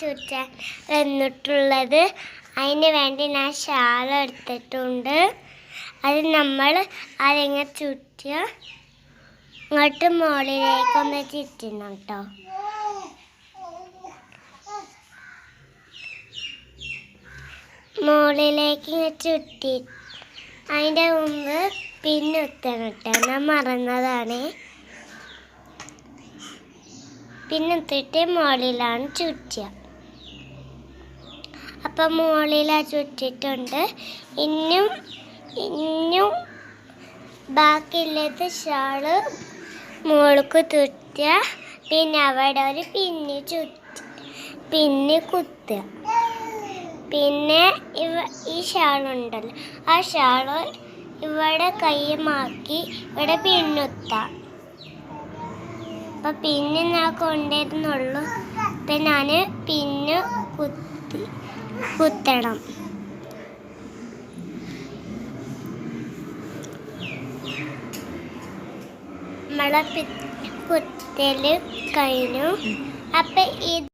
ചെയ്യാൻ വന്നിട്ടുള്ളത് അതിന് വേണ്ടി ഞാൻ ഷാൾ എടുത്തിട്ടുണ്ട്. അത് നമ്മൾ അതിങ്ങനെ ചുറ്റിയ ഇങ്ങോട്ട് മുകളിലേക്കൊന്ന് ചുറ്റണം കേട്ടോ. മുകളിലേക്ക് ഇങ്ങനെ ചുറ്റി അതിന്റെ മുമ്പ് പിന്നുത്തണം കേട്ടോ. ഞാൻ മറന്നതാണ്. പിന്നുത്തിട്ട് മുകളിലാണ് ചുറ്റുക അപ്പം മുകളിലാ ചുറ്റിട്ടുണ്ട് ഇന്നും ഇന്നും ബാക്കിയുള്ളത് ഷാൾ മുകൾക്ക് ചുറ്റുക പിന്നെ അവിടെ ഒരു പിന്നി ചുറ്റി പിന്നി കുത്തുക. പിന്നെ ഇവ ഈ ഷാളുണ്ടല്ലോ ആ ഷാൾ ഇവിടെ കൈമാക്കി ഇവിടെ പിന്നുത്താം. അപ്പം പിന്നെ ഞാൻ കൊണ്ടുവരുന്നുള്ളൂ. അപ്പം ഞാൻ പിന്നെ കുത്തി. കുത്തണം. നമ്മളെ കുത്തൽ കഴിഞ്ഞു. അപ്പം ഇത്